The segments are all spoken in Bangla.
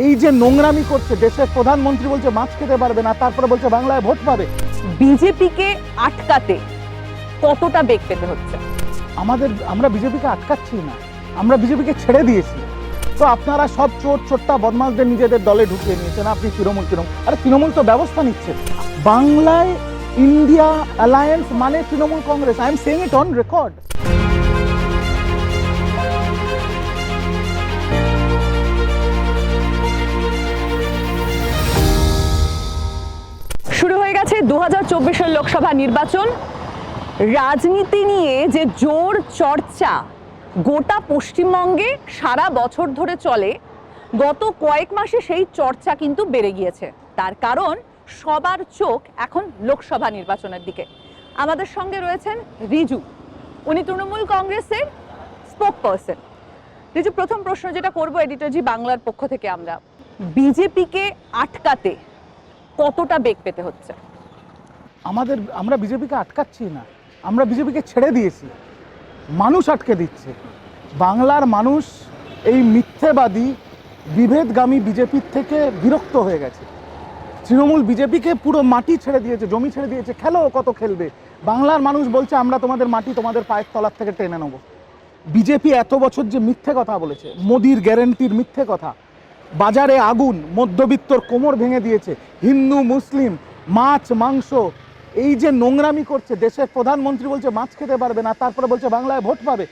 এই যে নোংরামি করছে দেশের প্রধানমন্ত্রী বলছে মাছ খেতে পারবে না তারপরে বলছে বাংলায় ভোট পাবে। বিজেপিকে আটকাতে কতটা বেগ পেতে হচ্ছে? আমাদের আমরা বিজেপিকে আটকাচ্ছি না আমরা বিজেপিকে ছেড়ে দিয়েছি। তো আপনারা সব চোর ছোট্টা বদমাসদের নিজেদের দলে ঢুকিয়ে নিয়েছেন আপনি তৃণমূল তৃণমূল। আরে তৃণমূল তো ব্যবস্থা নিচ্ছে। বাংলায় ইন্ডিয়া অ্যালায়েন্স মানে Trinamool Congress. I am saying it on record চব্বিশের লোকসভা নির্বাচন। রাজনীতি নিয়ে যে জোর চর্চা, গোটা পশ্চিমবঙ্গে সারা বছর ধরে চলে, গত কয়েক মাসে সেই চর্চা কিন্তু বেড়ে গিয়েছে। তার কারণ, সবার চোখ এখন লোকসভা নির্বাচনের দিকে। আমাদের সঙ্গে রয়েছেন রিজু। উনি তৃণমূল কংগ্রেসের স্পোক পার্সন রিজু, প্রথম প্রশ্ন যেটা করব এডিটরজি বাংলার পক্ষ থেকে আমরা। বিজেপিকে আটকাতে কতটা বেগ পেতে হচ্ছে? আমাদের, আমরা বিজেপিকে আটকাচ্ছি না, আমরা বিজেপিকে ছেড়ে দিয়েছি, মানুষ আটকে দিচ্ছে। বাংলার মানুষ এই মিথ্যেবাদী, বিভেদগামী বিজেপির থেকে বিরক্ত হয়ে গেছে। তৃণমূল বিজেপিকে পুরো মাটি ছেড়ে দিয়েছে, জমি ছেড়ে দিয়েছে, খেলো কত খেলবে। বাংলার মানুষ বলছে, আমরা তোমাদের মাটি তোমাদের পায়ের তলার থেকে টেনে নেব। বিজেপি এত বছর যে মিথ্যে কথা বলেছে, মোদির গ্যারেন্টির মিথ্যে কথা। বাজারে আগুন, মধ্যবিত্তর কোমর ভেঙে দিয়েছে, হিন্দু, মুসলিম, মাছ, মাংস এই যে নোংরামি করছে, দেশের প্রধানমন্ত্রী বলছে মাছ খেতে পারবে না, তারপরে বলছে বাংলায় ভোট পাবে।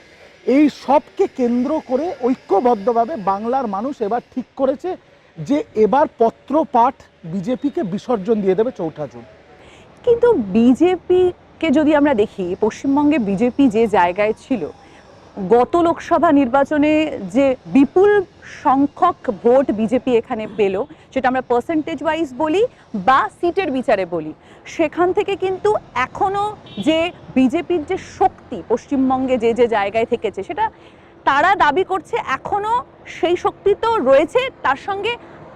এই সবকে কেন্দ্র করে ঐক্যবদ্ধভাবে বাংলার মানুষ এবার ঠিক করেছে যে এবার পত্র পাঠ বিজেপিকে বিসর্জন দিয়ে দেবে চৌঠা জুন। কিন্তু বিজেপিকে যদি আমরা দেখি, পশ্চিমবঙ্গে বিজেপি যে জায়গায় ছিল গত লোকসভা নির্বাচনে যে বিপুল সংখ্যক ভোট বিজেপি এখানে পেল, সেটা আমরা পার্সেন্টেজ ওয়াইজ বলি বা সিটের বিচারে বলি, সেখান থেকে কিন্তু এখনও যে বিজেপির যে শক্তি পশ্চিমবঙ্গে যে যে জায়গায় থেকেছে, সেটা তারা দাবি করছে এখনও সেই শক্তি তো রয়েছে, তার সঙ্গে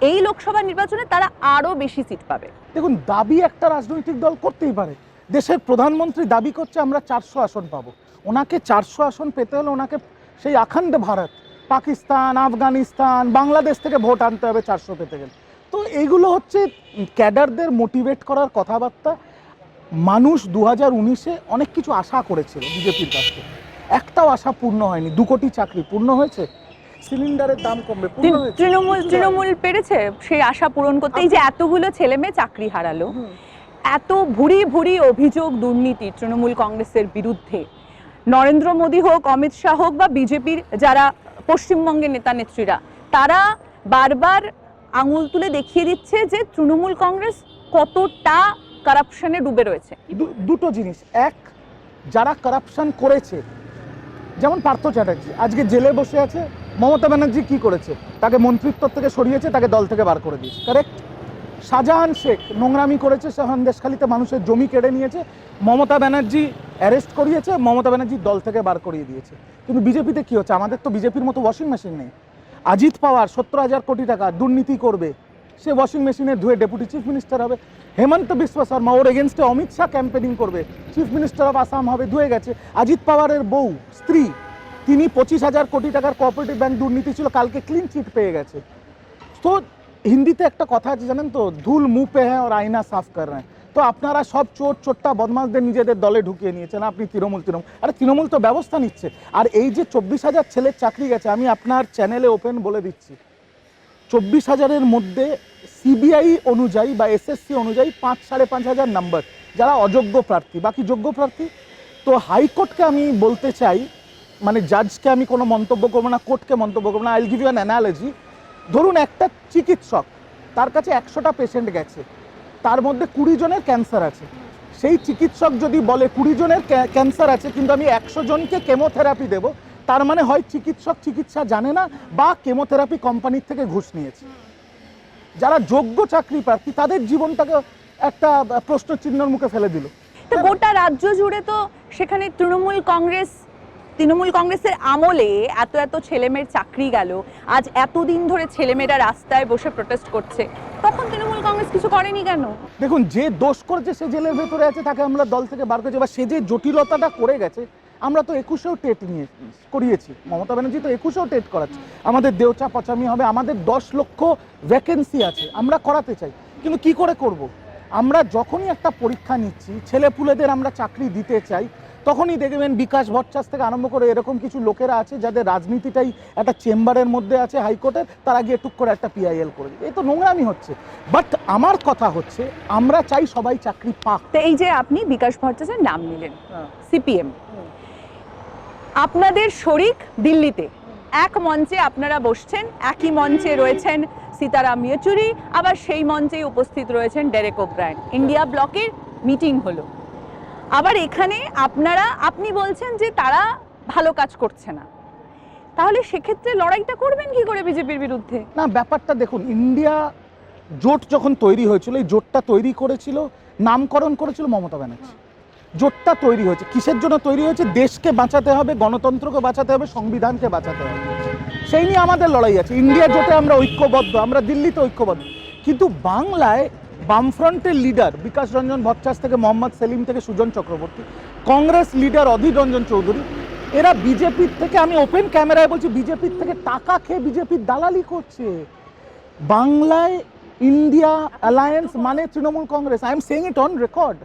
এই লোকসভা নির্বাচনে তারা আরও বেশি সিট পাবে। দেখুন, দাবি একটা রাজনৈতিক দল করতেই পারে। দেশের প্রধানমন্ত্রী দাবি করছে, আমরা চারশো আসন পাবো। ওনাকে চারশো আসন পেতে হলে ওনাকে সেই আখণ্ড ভারত পাকিস্তান আফগানিস্তান বাংলাদেশ থেকে ভোট আনতে হবে চারশো পেতে গেলে। তো এইগুলো হচ্ছে ক্যাডারদের মোটিভেট করার কথাবার্তা। মানুষ দু হাজার উনিশে অনেক কিছু আশা করেছিল বিজেপির কাছ থেকে। একটাও আশা পূর্ণ হয়নি। দু কোটি চাকরি পূর্ণ হয়েছে। সিলিন্ডারের দাম কমবে? তৃণমূল তৃণমূল পেরেছে সেই আশা পূরণ করতে। এই যে এতগুলো ছেলে মেয়ে চাকরি হারালো। এত ভুরি ভুরি অভিযোগ দুর্নীতি তৃণমূল কংগ্রেসের বিরুদ্ধে। নরেন্দ্র মোদী হোক, অমিত শাহ হোক বা বিজেপির যারা পশ্চিমবঙ্গের নেতা নেত্রীরা, তারা বারবার আঙুল তুলে দেখিয়ে দিচ্ছে যে তৃণমূল কংগ্রেস কতটা কারাপশনে ডুবে রয়েছে। দুটো জিনিস। এক, যারা কারাপশন করেছে, যেমন পার্থ চ্যাটার্জি, আজকে জেলে বসে আছে, মমতা ব্যানার্জি কি করেছে? তাকে মন্ত্রিত্ব থেকে সরিয়েছে, তাকে দল থেকে বার করে দিয়েছে। কারেক্ট শাহজাহান শেখ নোংরামি করেছে সন্দেশখালিতে মানুষের জমি কেড়ে নিয়েছে, মমতা ব্যানার্জি অ্যারেস্ট করিয়েছে, মমতা ব্যানার্জির দল থেকে বার করিয়ে দিয়েছে। কিন্তু বিজেপিতে কি হচ্ছে? আমাদের তো বিজেপির মতো ওয়াশিং মেশিন নেই। আজিত পাওয়ার সত্তর হাজার কোটি টাকা দুর্নীতি করবে। সে ওয়াশিং মেশিনে ধুয়ে ডেপুটি চিফ মিনিস্টার হবে। হেমন্ত বিশ্ব শর্মা ওর এগেনস্টে অমিত শাহ ক্যাম্পেনিং করবে। চিফ মিনিস্টার অফ আসাম হবে, ধুয়ে গেছে। অজিত পাওয়ারের বউ, স্ত্রী, তিনি পঁচিশ হাজার কোটি টাকার কোঅপারেটিভ ব্যাংক দুর্নীতি ছিল, কালকে ক্লিন চিট পেয়ে গেছে। তো হিন্দিতে একটা কথা আছে জানেন তো, ধুল মুখ পে হ্যাঁ ওর আয়না সাফ কর হ্যাঁ। তো আপনারা সব চোর ছোট্টা বদমাসদের নিজেদের দলে ঢুকিয়ে নিয়েছেন। আপনি তৃণমূল তৃণমূল। আরে তৃণমূল তো ব্যবস্থা নিচ্ছে। আর এই যে চব্বিশ হাজার ছেলের চাকরি গেছে, আমি আপনার চ্যানেলে ওপেন বলে দিচ্ছি। চব্বিশ হাজারের মধ্যে সিবিআই অনুযায়ী বা এসএসসি অনুযায়ী পাঁচ, সাড়ে পাঁচ হাজার নাম্বার, যারা অযোগ্য প্রার্থী। বাকি যোগ্য প্রার্থী? তো হাইকোর্টকে আমি বলতে চাই মানে জাজকে আমি কোনো মন্তব্য করব না, কোর্টকে মন্তব্য করব না। আইল গিভ ইউ অ্যান অ্যানালজি ধরুন একটা চিকিৎসক, তার কাছে একশোটা পেশেন্ট গেছে। তার মধ্যে কুড়ি জনের ক্যান্সার আছে। সেই চিকিৎসক যদি বলে কুড়ি জনের ক্যান্সার আছে, কিন্তু আমি একশো জনকে কেমোথেরাপি দেবো, তার মানে হয় চিকিৎসক চিকিৎসা জানে না বা কেমোথেরাপি কোম্পানির থেকে ঘুষ নিয়েছে। যারা যোগ্য চাকরি প্রার্থী, তাদের জীবনটাকে একটা প্রশ্ন চিহ্নের মুখে ফেলে দিল। তো গোটা রাজ্য জুড়ে তো সেখানে তৃণমূল কংগ্রেস, তৃণমূল কংগ্রেসের আমলে এত এত ছেলেমেয়ের চাকরি গেল। আজ এতদিন ধরে ছেলেমেয়েরা রাস্তায় বসে প্রোটেস্ট করছে। তখন তৃণমূল কংগ্রেস কিছু করেনি কেন? দেখুন, যে দোষ করেছে সে জেলের ভেতরে আছে, তাকে আমরা দল থেকে বার করেছি। বা সে যে জটিলতাটা করে গেছে, আমরা তো একুশেও টেট নিয়ে করিয়েছি। মমতা ব্যানার্জি তো একুশেও টেট করাচ্ছে। আমাদের দেওচা পচামি হবে, আমাদের দশ লক্ষ ভ্যাকেন্সি আছে, আমরা করাতে চাই। কিন্তু কি করে করব। আমরা যখনই একটা পরীক্ষা নিচ্ছি, ছেলেপুলেদের আমরা চাকরি দিতে চাই তখনই দেখবেন বিকাশ ভট্টাচ থেকে আরম্ভ করে এরকম কিছু লোকেরা আছে যাদের রাজনীতিটাই একটা চেম্বারের মধ্যে আছে হাইকোর্টের তারা গিয়ে টুক করে একটা পিআইএল করে দিবে। এই তো নোংরামি হচ্ছে। বাট আমার কথা হচ্ছে আমরা চাই সবাই চাকরি পাক। তো এই যে আপনি বিকাশ ভট্টাচার্যের নাম নিলেন সিপিএম আপনাদের শরিক দিল্লিতে। এক মঞ্চে আপনারা বসছেন একই মঞ্চে রয়েছেন সীতারাম ইয়েচুরি আবার সেই মঞ্চেই উপস্থিত রয়েছেন ডেরেক ওব্রায়ন। ইন্ডিয়া ব্লকের মিটিং হলো। আবার এখানে আপনারা, আপনি বলছেন যে তারা ভালো কাজ করছে না। তাহলে সেক্ষেত্রে লড়াইটা করবেন কি করে বিজেপির বিরুদ্ধে? না, ব্যাপারটা দেখুন, ইন্ডিয়া জোট যখন তৈরি হয়েছিল, এই জোটটা তৈরি করেছিল, নামকরণ করেছিল মমতা ব্যানার্জি। জোটটা তৈরি হয়েছে, কিসের জন্য তৈরি হয়েছে? দেশকে বাঁচাতে হবে, গণতন্ত্রকে বাঁচাতে হবে, সংবিধানকে বাঁচাতে হবে। সেই নিয়ে আমাদের লড়াই আছে। ইন্ডিয়া জোটে আমরা ঐক্যবদ্ধ, আমরা দিল্লিতে ঐক্যবদ্ধ। কিন্তু বাংলায় বামফ্রন্টের লিডার বিকাশ রঞ্জন ভট্টাচ থেকে মোহাম্মদ সেলিম থেকে সুজন চক্রবর্তী কংগ্রেস লিডার অধীর রঞ্জন চৌধুরী। এরা বিজেপির থেকে আমি ওপেন ক্যামেরায় বলছি বিজেপির থেকে টাকা খেয়ে বিজেপির দালালি করছে। বাংলায় ইন্ডিয়া অ্যালায়েন্স মানে Trinamool Congress. I am saying it on record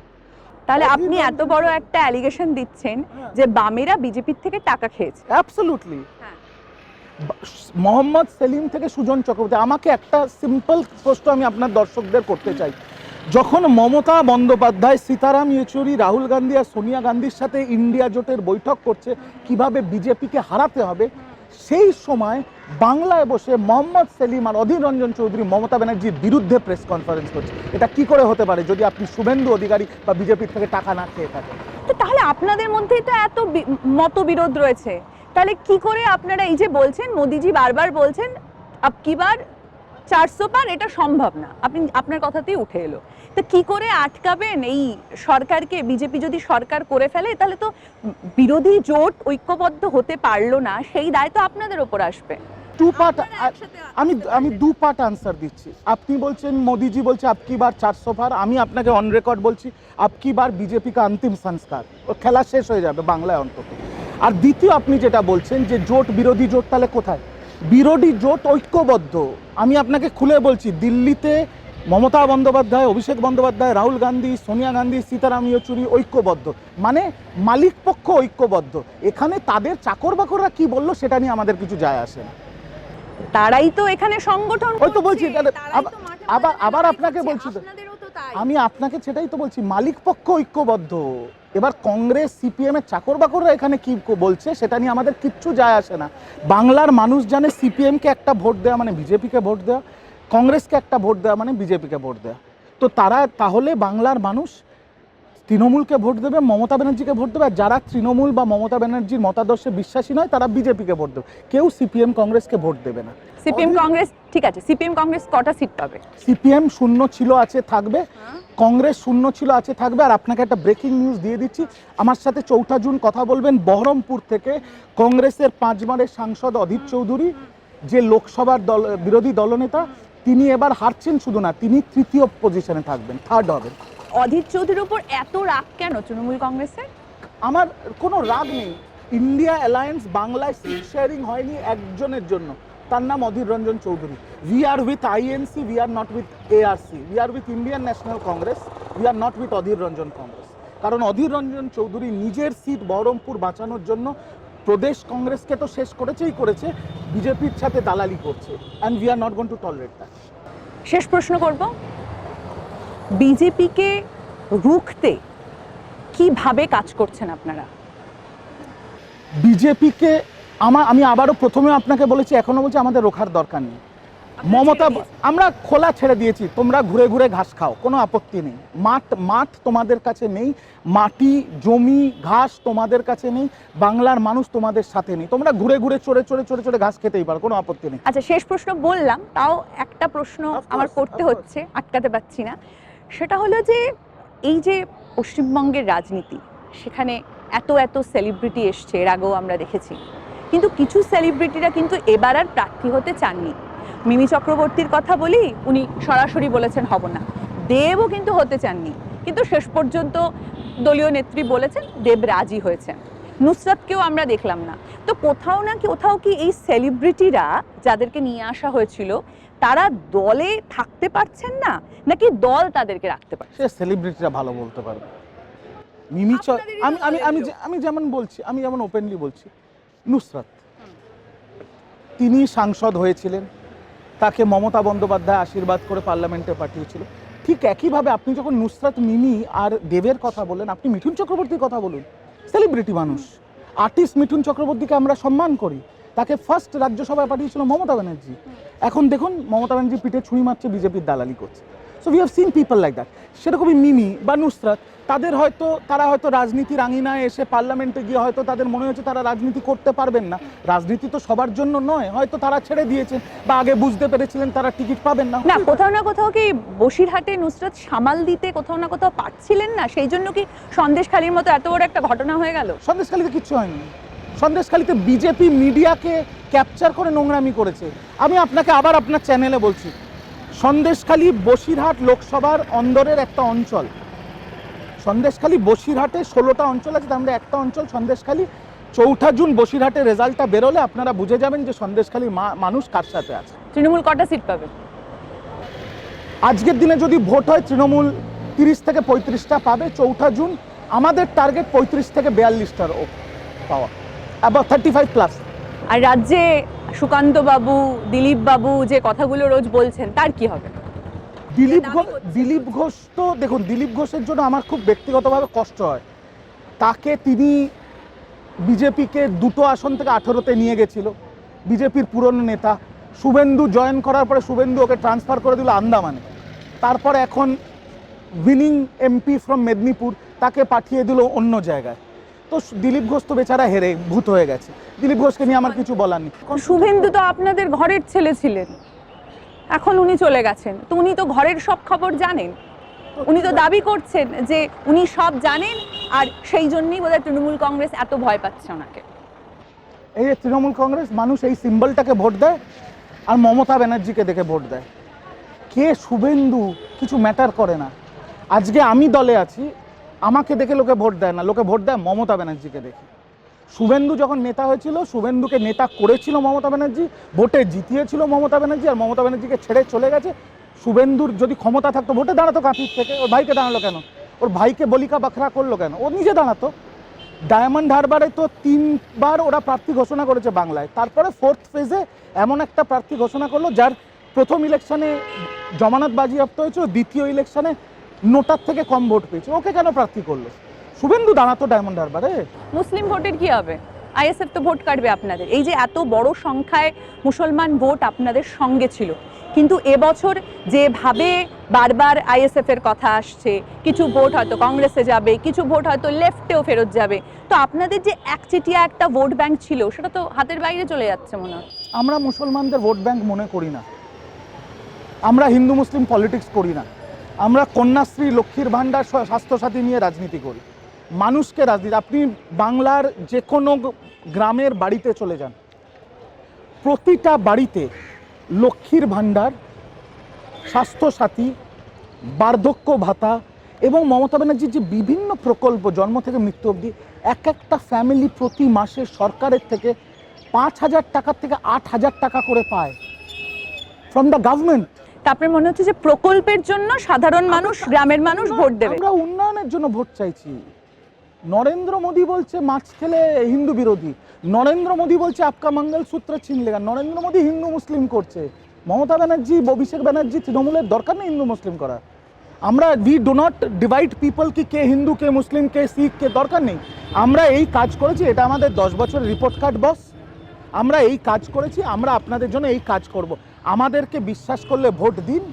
তাহলে আপনি এত বড় একটা অ্যালিগেশন দিচ্ছেন যে বামেরা বিজেপির থেকে টাকা খেয়েছে। অ্যাবসলুটলি হ্যাঁ। মোহাম্মদ সেলিম থেকে সুজন চক্রবর্তী, আমাকে একটা সিম্পল প্রশ্ন আমি আপনার দর্শকদের করতে চাই। যখন মমতা বন্দ্যোপাধ্যায়, সীতারাম ইয়েচুরি, রাহুল গান্ধী আর সোনিয়া গান্ধীর সাথে ইন্ডিয়া জোটের বৈঠক করছে, কীভাবে বিজেপিকে হারাতে হবে? সেই সময় বাংলায় বসে মোহাম্মদ সেলিম আর অধীর রঞ্জন চৌধুরী মমতা ব্যানার্জির বিরুদ্ধে প্রেস কনফারেন্স করছে। এটা কি করে হতে পারে যদি আপনি শুভেন্দু অধিকারী বা বিজেপির থেকে টাকা না খেয়ে থাকেন? তাহলে আপনাদের মধ্যেই তো এত মতবিরোধ রয়েছে। তাহলে কি করে আপনারা এই যে বলছেন মোদিজি বারবার বলছেন আপ কি বার? চারশো পার এটা সম্ভব না। আপনি আপনার কথাতেই উঠে এলো। তো কি করে আটকাবেন এই সরকারকে? বিজেপি যদি সরকার করে ফেলে তাহলে তো বিরোধী জোট ঐক্যবদ্ধ হতে পারল না। সেই দায় তো আপনাদের ওপর আসবে। টু পার্ট আমি আমি দু পার্ট আনসার দিচ্ছি। আপনি বলছেন মোদিজি বলছে আপকি বার? চারশো পার আমি আপনাকে অন রেকর্ড বলছি আপকি বার? বিজেপি কা অন্তিম সংস্কার। ও খেলা শেষ হয়ে যাবে বাংলায় অন্তত। আর দ্বিতীয় আপনি যেটা বলছেন যে জোট বিরোধী জোট তাহলে কোথায়? বিরোধী জোট ঐক্যবদ্ধ। আমি আপনাকে খুলে বলছি দিল্লিতে মমতা বন্দ্যোপাধ্যায় অভিষেক বন্দ্যোপাধ্যায় রাহুল গান্ধী সোনিয়া গান্ধী সীতারাম ইয়েচুরি ঐক্যবদ্ধ। মানে মালিক পক্ষ ঐক্যবদ্ধ। এখানে তাদের চাকর বাকররা কি বলল সেটা নিয়ে আমাদের কিছু যায় আসে না। তারাই তো এখানে সংগঠন ওই তো বলছি, আবার- আবার- আপনাকে বলছি। আমি আপনাকে সেটাই তো বলছি মালিক পক্ষ ঐক্যবদ্ধ। এবার কংগ্রেস সিপিএমের চাকর বাকররা এখানে কি বলছে সেটা নিয়ে আমাদের কিচ্ছু যায় আসে না। বাংলার মানুষ জানে সিপিএমকে একটা ভোট দেওয়া মানে বিজেপিকে ভোট দেওয়া কংগ্রেসকে একটা ভোট দেওয়া মানে বিজেপিকে ভোট দেওয়া তো তারা, তাহলে বাংলার মানুষ তৃণমূলকে ভোট দেবে মমতা ব্যানার্জিকে ভোট দেবে আর যারা তৃণমূল বা মমতা ব্যানার্জির মতাদর্শে বিশ্বাসী নয় তারা বিজেপিকে ভোট দেবে। কেউ সিপিএম কংগ্রেসকে ভোট দেবে না। সিপিএম কংগ্রেস ঠিক আছে সিপিএম কংগ্রেস কটা সিট পাবে? সিপিএম শূন্য ছিল আছে থাকবে। কংগ্রেস শূন্য ছিল আছে থাকবে। আর আপনাকে একটা ব্রেকিং নিউজ দিয়ে দিচ্ছি। আমার সাথে চৌঠা জুন কথা বলবেন বহরমপুর থেকে কংগ্রেসের পাঁচবারের সাংসদ অধীর চৌধুরী যে লোকসভার দল বিরোধী দলনেতা তিনি এবার হারছেন শুধু না তিনি তৃতীয় পজিশনে থাকবেন থার্ড হবেন অধীর চৌধুরীর উপর এত রাগ কেন তৃণমূল কংগ্রেসের? আমার কোনো রাগ নেই। ইন্ডিয়া অ্যালায়েন্স বাংলায় সিট শেয়ারিং হয়নি একজনের জন্য। তার নাম Adhir Ranjan Chowdhury. We are with INC we are not with ARC we are with Indian National Congress we are not with Adhir Ranjan Congress. কারণ অধীর রঞ্জন চৌধুরী নিজের সিট বহরমপুর বাঁচানোর জন্য প্রদেশ কংগ্রেসকে তো শেষ করেছেই করেছে বিজেপির সাথে দালালি করছে। And we are not gone to tolerate that শেষ প্রশ্ন করব। বিজেপিকে রুখতে কীভাবে কাজ করছেন আপনারা? বিজেপিকে আমার আমি আবারও প্রথমে আপনাকে বলেছি এখনও বলছি আমাদের রোখার দরকার নেই। মমতা আমরা খোলা ছেড়ে দিয়েছি তোমরা ঘুরে ঘুরে ঘাস খাও কোনো আপত্তি নেই। মাঠ মাঠ তোমাদের কাছে নেই মাটি জমি ঘাস তোমাদের কাছে নেই বাংলার মানুষ তোমাদের সাথে নেই। তোমরা ঘুরে ঘুরে চড়ে চড়ে চড়ে চড়ে ঘাস খেতেই পারো কোনো আপত্তি নেই। আচ্ছা শেষ প্রশ্ন বললাম তাও একটা প্রশ্ন আমার করতে হচ্ছে আটকাতে পারছি না। সেটা হলো যে এই যে পশ্চিমবঙ্গের রাজনীতি, সেখানে এত এত সেলিব্রিটি এসছে, এর আগেও আমরা দেখেছি। কিন্তু কিছু সেলিব্রিটিরা কিন্তু এবার আর প্রার্থী হতে চাননি। মিমি চক্রবর্তীর কথা বলি, উনি সরাসরি বলেছেন, হব না। দেবও কিন্তু হতে চাননি। কিন্তু শেষ পর্যন্ত দলীয় নেত্রী বলেছেন, দেব রাজি হয়েছেন। নুসরাতকেও আমরা দেখলাম না। তো কোথাও না কোথাও কি এই সেলিব্রিটিরা যাদেরকে নিয়ে আসা হয়েছিল তারা দলে থাকতে পারছেন না নাকি দল তাদেরকে রাখতে পারছে? সে সেলিব্রিটিরা ভালো বলতে পারবে। মিমি চ- আমি আমি আমি আমি যেমন বলছি আমি যেমন ওপেনলি বলছি নুসরাত। তিনি সাংসদ হয়েছিলেন তাকে মমতা বন্দ্যোপাধ্যায় আশীর্বাদ করে পার্লামেন্টে পাঠিয়েছিল। ঠিক একইভাবে আপনি যখন নুসরাত মিমি আর দেবের কথা বলেন আপনি মিঠুন চক্রবর্তীর কথা বলুন। সেলিব্রিটি মানুষ। আর্টিস্ট মিঠুন চক্রবর্তীকে আমরা সম্মান করি। তাকে ফার্স্ট রাজ্যসভায় পাঠিয়েছিল মমতা ব্যানার্জি। এখন দেখুন মমতা ব্যানার্জি পিঠে ছুঁই মারছে বিজেপির দালালি করছে। So we have seen people like that সেরকমই মিমি বা নুসরাত তাদের হয়তো তারা হয়তো রাজনীতির আঙিনায় এসে পার্লামেন্টে গিয়ে হয়তো তাদের মনে হয়েছে তারা রাজনীতি করতে পারবেন না। রাজনীতি তো সবার জন্য নয় হয়তো তারা ছেড়ে দিয়েছেন বা আগে বুঝতে পেরেছিলেন তারা টিকিট পাবেন না। না কোথাও না কোথাও কি বসিরহাটে নুসরাত সামাল দিতে কোথাও না কোথাও পারছিলেন না? সেই জন্য কি সন্দেশখালির মতো এত বড় একটা ঘটনা হয়ে গেল? সন্দেশখালিতে কিচ্ছু হয়নি। সন্দেশখালিতে বিজেপি মিডিয়াকে ক্যাপচার করে নোংরামি করেছে। আমি আপনাকে আবার আপনার চ্যানেলে বলছি সন্দেশখালি বসিরহাট লোকসভার অন্দরের একটা অঞ্চল। সন্দেশখালি বসিরহাটে ষোলোটা অঞ্চল আছে তার মধ্যে একটা অঞ্চল সন্দেশখালি। চৌঠা জুন বসিরহাটের রেজাল্টটা বেরোলে আপনারা বুঝে যাবেন যে সন্দেশখালির মা- মানুষ কার সাথে আছে। তৃণমূল কটা সিট পাবে? আজকের দিনে যদি ভোট হয় তৃণমূল তিরিশ থেকে পঁয়ত্রিশটা পাবে। চৌঠা জুন আমাদের টার্গেট পঁয়ত্রিশ থেকে বিয়াল্লিশটার ও পাওয়া। অ্যাবাউট থার্টি ফাইভ প্লাস আর রাজ্যে সুকান্ত বাবু দিলীপ বাবু যে কথাগুলো রোজ বলছেন তার কি হবে? দিলীপ ঘোষ দিলীপ ঘোষ তো দেখুন দিলীপ ঘোষের জন্য আমার খুব ব্যক্তিগতভাবে কষ্ট হয়। তাকে তিনি বিজেপিকে দুটো আসন থেকে আঠেরোতে নিয়ে গেছিল। বিজেপির পুরনো নেতা। শুভেন্দু জয়েন করার পরে শুভেন্দু ওকে ট্রান্সফার করে দিল আন্দামানে। তারপর এখন উইনিং এমপি ফ্রম মেদিনীপুর তাকে পাঠিয়ে দিল অন্য জায়গায়। তো দিলীপ ঘোষ তো বেচারা হেরে ভূত হয়ে গেছে। দিলীপ ঘোষকে নিয়ে আমার কিছু বলার নেই। শুভেন্দু তো আপনাদের ঘরের ছেলে ছিলেন। এখন উনি চলে গেছেন। তো উনি তো ঘরের সব খবর জানেন। উনি তো দাবি করছেন যে উনি সব জানেন আর সেই জন্যই বোধহয় তৃণমূল কংগ্রেস এত ভয় পাচ্ছে ওনাকে। এই যে তৃণমূল কংগ্রেস মানুষ এই সিম্বলটাকে ভোট দেয় আর মমতা ব্যানার্জিকে দেখে ভোট দেয়। কে শুভেন্দু? কিছু ম্যাটার করে না। আজকে আমি দলে আছি আমাকে দেখে লোকে ভোট দেয় না। লোকে ভোট দেয় মমতা ব্যানার্জিকে দেখে। শুভেন্দু যখন নেতা হয়েছিল, শুভেন্দুকে নেতা করেছিল মমতা ব্যানার্জি, ভোটে জিতিয়েছিল মমতা ব্যানার্জি, আর মমতা ব্যানার্জিকে ছেড়ে চলে গেছে। শুভেন্দুর যদি ক্ষমতা থাকতো, ভোটে দাঁড়াতো কাঁপির থেকে। ওর ভাইকে দাঁড়াল কেন? ওর ভাইকে বলিকা বাখরা করল কেন? ও নিজে দাঁড়াতো। ডায়মন্ড হারবারে তো তিনবার ওরা প্রার্থী ঘোষণা করেছে বাংলায়। তারপরে ফোর্থ ফেজে এমন একটা প্রার্থী ঘোষণা করল, যার প্রথম ইলেকশনে জমানত বাজিয়াপ্ত হয়েছিল, দ্বিতীয় ইলেকশনে নোটার থেকে কম ভোট পেয়েছে। ওকে কেন প্রার্থী করল? শুভেন্দু দাঁড়াতো ডায়মন্ড হারবারে মুসলিম ভোটের কি হবে? আইএসএফ তো ভোট কাটবে আপনাদের। এই যে এত বড় সংখ্যায় মুসলমান ভোট আপনাদের সঙ্গে ছিল। কিন্তু এবছর যেভাবে বারবার আইএসএফ এর কথা আসছে কিছু ভোট হয়তো কংগ্রেসে যাবে কিছু ভোট হয়তো লেফটেও ফেরত যাবে। তো আপনাদের যে একচেটিয়া একটা ভোট ব্যাংক ছিল সেটা তো হাতের বাইরে চলে যাচ্ছে মনে হয়। আমরা মুসলমানদের ভোট ব্যাংক মনে করি না। আমরা হিন্দু মুসলিম পলিটিক্স করি না। আমরা কন্যাশ্রী, লক্ষ্মীর ভাণ্ডার স্বাস্থ্যসাথী নিয়ে রাজনীতি করি। মানুষকে রাজনীতি আপনি বাংলার যে কোনো গ্রামের বাড়িতে চলে যান। প্রতিটা বাড়িতে লক্ষ্মীর ভাণ্ডার, স্বাস্থ্যসাথী, বার্ধক্য ভাতা এবং মমতা ব্যানার্জির যে বিভিন্ন প্রকল্প, জন্ম থেকে মৃত্যু অবধি, এক একটা ফ্যামিলি প্রতি মাসে সরকারের থেকে পাঁচ হাজার টাকার থেকে আট হাজার টাকা করে পায়। ফ্রম দ্য গভর্নমেন্ট তারপরে মনে হচ্ছে যে প্রকল্পের জন্য সাধারণ মানুষ গ্রামের মানুষ ভোট দেবে। আমরা উন্নয়নের জন্য ভোট চাইছি। নরেন্দ্র মোদী বলছে মাছ খেলে হিন্দু বিরোধী। নরেন্দ্র মোদী বলছে আপকা মঙ্গল সূত্র ছিন লেগা। নরেন্দ্র মোদী হিন্দু মুসলিম করছে। মমতা ব্যানার্জি অভিষেক ব্যানার্জি তৃণমূলের দরকার নেই হিন্দু মুসলিম করা আমরা we do not divide people কি কে হিন্দু কে মুসলিম কে শিখ কে দরকার নেই। আমরা এই কাজ করেছি এটা আমাদের দশ বছরের রিপোর্ট কার্ড বস আমরা এই কাজ করেছি আমরা আপনাদের জন্য এই কাজ করব। আমাদেরকে বিশ্বাস করলে ভোট দিন।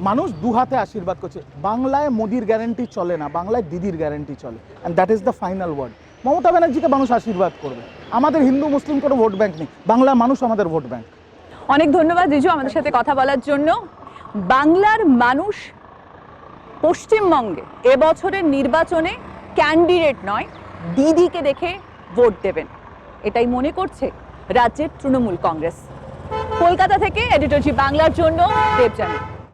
মানুষ দু হাতে আশীর্বাদ করছে। বাংলায় মোদির গ্যারেন্টি চলে না, বাংলায় দিদির গ্যারেন্টি চলে। And that is the final word Mamata ব্যানার্জিকে মানুষ আশীর্বাদ করবে। আমাদের হিন্দু, মুসলিম কোনো ভোট ব্যাংক নেই। বাংলার মানুষ আমাদের ভোট ব্যাংক অনেক ধন্যবাদ রিজু আমাদের সাথে কথা বলার জন্য। বাংলার মানুষ পশ্চিমবঙ্গে এবছরের নির্বাচনে ক্যান্ডিডেট নয়, দিদিকে দেখে ভোট দেবেন। এটাই মনে করছে রাজ্যের তৃণমূল কংগ্রেস। কলকাতা থেকে এডিটর জি বাংলার জন্য দেবজানী